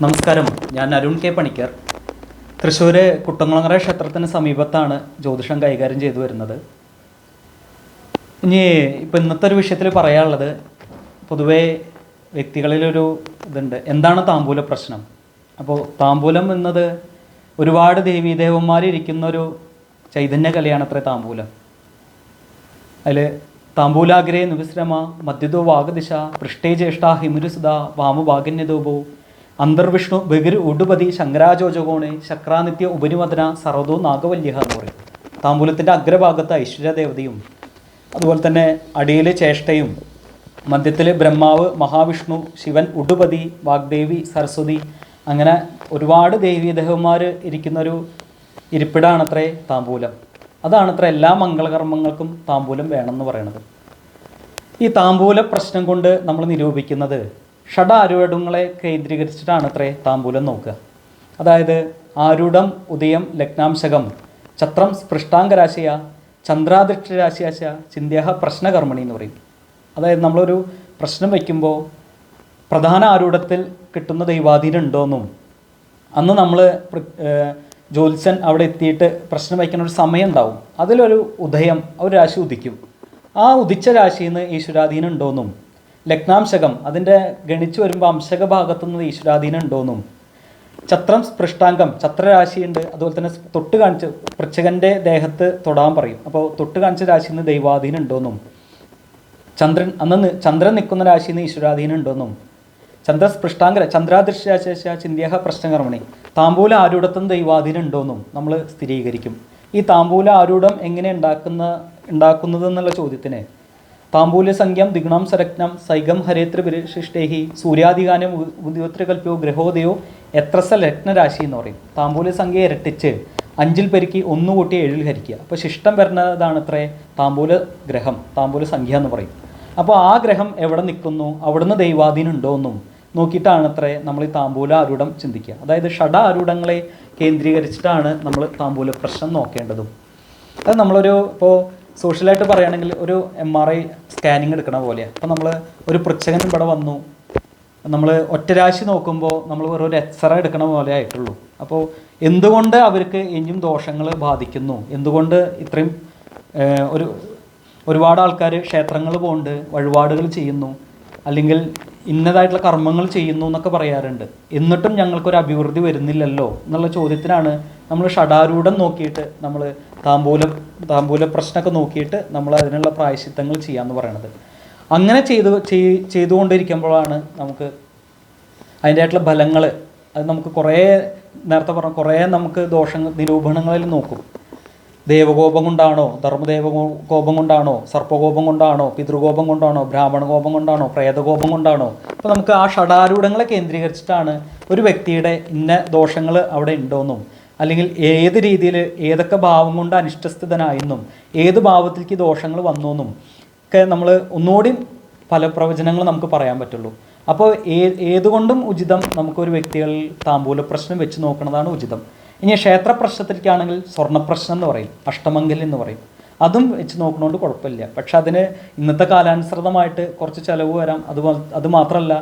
നമസ്കാരം. ഞാൻ അരുൺ കെ പണിക്കർ. തൃശ്ശൂർ കുട്ടംകുളങ്ങര ക്ഷേത്രത്തിന് സമീപത്താണ് ജ്യോതിഷം കൈകാര്യം ചെയ്തു വരുന്നത്. ഇനി ഇപ്പം ഇന്നത്തെ ഒരു വിഷയത്തിൽ പറയാനുള്ളത് പൊതുവേ വ്യക്തികളിലൊരു ഇതുണ്ട്. എന്താണ് താമ്പൂല പ്രശ്നം? അപ്പോൾ താമ്പൂലം എന്നത് ഒരുപാട് ദേവീദേവന്മാർ ഇരിക്കുന്ന ഒരു ചൈതന്യ കലയാണ് അത്ര താമ്പൂലം. അതിൽ താമ്പൂലാഗ്രേ നിവിശ്രമ മധ്യതോ വാഗദിശ പൃഷ്ടേ ജ്യേഷ്ഠ ഹിമുരുസുത വാമഭാഗന്യതോപോ അന്തർവിഷ്ണു ബഹിർ ഉടുപതി ശങ്കരാജോജകോണെ ശക്രാനിത്യ ഉപനിമദന സർവതോ നാഗവല്യഹ എന്ന് പറയും. താമ്പൂലത്തിന്റെ അഗ്രഭാഗത്ത് ഐശ്വര്യദേവതയും അതുപോലെ തന്നെ അടിയിൽ ചേഷ്ടയും മധ്യത്തിൽ ബ്രഹ്മാവ് മഹാവിഷ്ണു ശിവൻ ഉടുപതി വാഗ്ദേവി സരസ്വതി അങ്ങനെ ഒരുപാട് ദേവീദേവന്മാർ ഇരിക്കുന്നൊരു ഇരിപ്പിടാണത്രേ താമ്പൂലം അതാണത്ര എല്ലാ മംഗളകർമ്മങ്ങൾക്കും താമ്പൂലം വേണമെന്ന് പറയണത്. ഈ താമ്പൂല പ്രശ്നം കൊണ്ട് നമ്മൾ നിരൂപിക്കുന്നത് ഷഡാരൂഢങ്ങളെ കേന്ദ്രീകരിച്ചിട്ടാണ് അത്രേ താമ്പൂലം നോക്കുക. അതായത് ആരൂഢം ഉദയം ലഗ്നാംശകം ചത്രം സ്പൃഷ്ടാംഗരാശിയ സ്പൃഷ്ടാംഗരാശയ ചന്ദ്രാദൃഷ്ടരാശിയാശ ചിന്ത്യഹ പ്രശ്നകർമ്മണി എന്ന് പറയും. അതായത് നമ്മളൊരു പ്രശ്നം വയ്ക്കുമ്പോൾ പ്രധാന ആരൂഢത്തിൽ കിട്ടുന്ന ദൈവാധീനം ഉണ്ടോയെന്നും അന്ന് നമ്മൾ ജ്യോത്സ്യൻ അവിടെ എത്തിയിട്ട് പ്രശ്നം വയ്ക്കുന്ന ഒരു സമയം ഉണ്ടാവും അതിലൊരു ഉദയം ഒരു രാശി ഉദിക്കും. ആ ഉദിച്ച രാശിയിൽ നിന്ന് ഈശ്വരാധീനം ഉണ്ടോയെന്നും ലഗ്നാംശകം അതിന്റെ ഗണിച്ചു വരുമ്പോൾ അംശക ഭാഗത്തു നിന്ന് ഈശ്വരാധീനം ഉണ്ടോയെന്നും ചത്രം സ്പൃഷ്ടാംഗം ചത്രരാശിയുണ്ട് അതുപോലെ തന്നെ തൊട്ട് കാണിച്ച് പൃച്ഛകന്റെ ദേഹത്ത് തൊടാൻ പറയും. അപ്പോൾ തൊട്ട് കാണിച്ച രാശിയിൽ നിന്ന് ദൈവാധീനം ഉണ്ടോയെന്നും ചന്ദ്രൻ അന്ന് ചന്ദ്രൻ നിൽക്കുന്ന രാശിയിൽ നിന്ന് ഈശ്വരാധീനം ചന്ദ്ര സ്പൃഷ്ടാങ്കര ചന്ദ്രാദൃശ്യാശേഷ ചിന്ത്യഹ പ്രശ്നകർമ്മണി. താമ്പൂല ആരൂഢത്തും ദൈവാധീനം ഉണ്ടോയെന്നും നമ്മൾ സ്ഥിരീകരിക്കും. ഈ താമ്പൂല ആരൂഢം എങ്ങനെ ഉണ്ടാക്കുന്ന ഉണ്ടാക്കുന്നത് എന്നുള്ള ചോദ്യത്തിന് താമ്പൂല ദിഗ്ണം സരജ്ഞം സൈഗം ഹരേത്ര വിശിഷ്ടേഹി സൂര്യാധികാനം ഉദ്യോത്രകൽപ്യോ ഗ്രഹോദയോ എത്രസ ലഗ്നരാശി എന്ന് പറയും. താമ്പൂല സംഖ്യ ഇരട്ടിച്ച് അഞ്ചിൽ പെരുക്കി ഒന്ന് കൂട്ടി ഏഴിൽ ഹരിക്കുക. അപ്പോൾ ശിഷ്ടം വരുന്നതാണ് അത്രേ താമ്പൂല ഗ്രഹം താമ്പൂല സംഖ്യ എന്ന് പറയും. അപ്പോൾ ആ ഗ്രഹം എവിടെ നിൽക്കുന്നു? അവിടുന്ന് ദൈവാധീനം ഉണ്ടോ എന്നും നോക്കിയിട്ടാണ് അത്രേ നമ്മൾ ഈ താമ്പൂല ആരൂഢം ചിന്തിക്കുക. അതായത് ഷഡ ആരൂഢങ്ങളെ കേന്ദ്രീകരിച്ചിട്ടാണ് നമ്മൾ താമ്പൂല പ്രശ്നം നോക്കേണ്ടതും. അത് നമ്മളൊരു ഇപ്പോൾ സോഷ്യലായിട്ട് പറയുകയാണെങ്കിൽ ഒരു എം ആർ ഐ സ്കാനിങ് എടുക്കണ പോലെയാണ് അപ്പോൾ നമ്മൾ ഒരു പൃച്ഛകൻ ഇവിടെ വന്നു. നമ്മൾ ഒറ്റരാശി നോക്കുമ്പോൾ നമ്മൾ വെറും ഒരു എക്സ്റേ എടുക്കണ പോലെ ആയിട്ടുള്ളൂ. അപ്പോൾ എന്തുകൊണ്ട് അവർക്ക് ഇനിയും ദോഷങ്ങൾ ബാധിക്കുന്നു? എന്തുകൊണ്ട് ഇത്രയും ഒരു ഒരുപാട് ആൾക്കാർ ക്ഷേത്രങ്ങൾ പോകുന്നുണ്ട് വഴിപാടുകൾ ചെയ്യുന്നു? അല്ലെങ്കിൽ ഇന്നതായിട്ടുള്ള കർമ്മങ്ങൾ ചെയ്യുന്നു എന്നൊക്കെ പറയാറുണ്ട്. എന്നിട്ടും ഞങ്ങൾക്കൊരു അഭിവൃദ്ധി വരുന്നില്ലല്ലോ എന്നുള്ള ചോദ്യത്തിനാണ് നമ്മൾ ഷഡാരൂഢം നോക്കിയിട്ട് നമ്മൾ താമ്പൂല താമ്പൂല പ്രശ്നമൊക്കെ നോക്കിയിട്ട് നമ്മൾ അതിനുള്ള പ്രായശിത്തങ്ങൾ ചെയ്യാമെന്ന് പറയണത്. അങ്ങനെ ചെയ്തു ചെയ്- ചെയ്തുകൊണ്ടിരിക്കുമ്പോഴാണ് നമുക്ക് അതിന്റെതായിട്ടുള്ള ഫലങ്ങൾ. അത് നമുക്ക് കുറേ നേരത്തെ പറഞ്ഞ കുറേ നമുക്ക് ദോഷങ്ങൾ നിരൂപണങ്ങളിൽ നോക്കും. ദേവകോപം കൊണ്ടാണോ ധർമ്മദേവ കോപം കൊണ്ടാണോ സർപ്പകോപം കൊണ്ടാണോ പിതൃകോപം കൊണ്ടാണോ ബ്രാഹ്മണ കോപം കൊണ്ടാണോ പ്രേതകോപം കൊണ്ടാണോ? അപ്പോൾ നമുക്ക് ആ ഷഡാരൂഢങ്ങളെ കേന്ദ്രീകരിച്ചിട്ടാണ് ഒരു വ്യക്തിയുടെ ഇന്ന ദോഷങ്ങൾ അവിടെ ഉണ്ടോയെന്നും അല്ലെങ്കിൽ ഏത് രീതിയിൽ ഏതൊക്കെ ഭാവം കൊണ്ട് അനിഷ്ടസ്ഥിതനായെന്നും ഏത് ഭാവത്തിലേക്ക് ദോഷങ്ങൾ വന്നു എന്നും ഒക്കെ നമ്മൾ ഒന്നുകൂടി ഫലപ്രവചനങ്ങൾ നമുക്ക് പറയാൻ പറ്റുള്ളൂ. അപ്പോൾ ഏ ഏതുകൊണ്ടും ഉചിതം നമുക്കൊരു വ്യക്തികളിൽ താമ്പൂല പ്രശ്നം വെച്ച് നോക്കുന്നതാണ് ഉചിതം. ഇനി ക്ഷേത്ര പ്രശ്നത്തിലേക്കാണെങ്കിൽ സ്വർണപ്രശ്നം എന്ന് പറയും അഷ്ടമംഗലം എന്ന് പറയും. അതും വെച്ച് നോക്കണോണ്ട് കുഴപ്പമില്ല. പക്ഷെ അതിന് ഇന്നത്തെ കാലാനുസൃതമായിട്ട് കുറച്ച് ചിലവ് വരാം. അത് അത് മാത്രമല്ല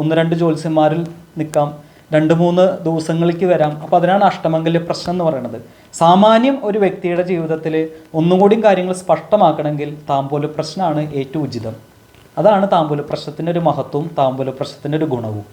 ഒന്ന് രണ്ട് ജ്യോത്സ്യന്മാരിൽ നിൽക്കാം രണ്ട് മൂന്ന് ദിവസങ്ങളിലേക്ക് വരാം. അപ്പോൾ അതിനാണ് അഷ്ടമംഗല്യ പ്രശ്നം എന്ന് പറയുന്നത് സാമാന്യം ഒരു വ്യക്തിയുടെ ജീവിതത്തിൽ ഒന്നും കൂടിയും കാര്യങ്ങൾ സ്പഷ്ടമാക്കണമെങ്കിൽ താമ്പൂല പ്രശ്നമാണ് ഏറ്റവും ഉചിതം. അതാണ് താമ്പൂല പ്രശ്നത്തിന്റെ ഒരു മഹത്വവും താമ്പൂല പ്രശ്നത്തിന്റെ ഒരു ഗുണവും.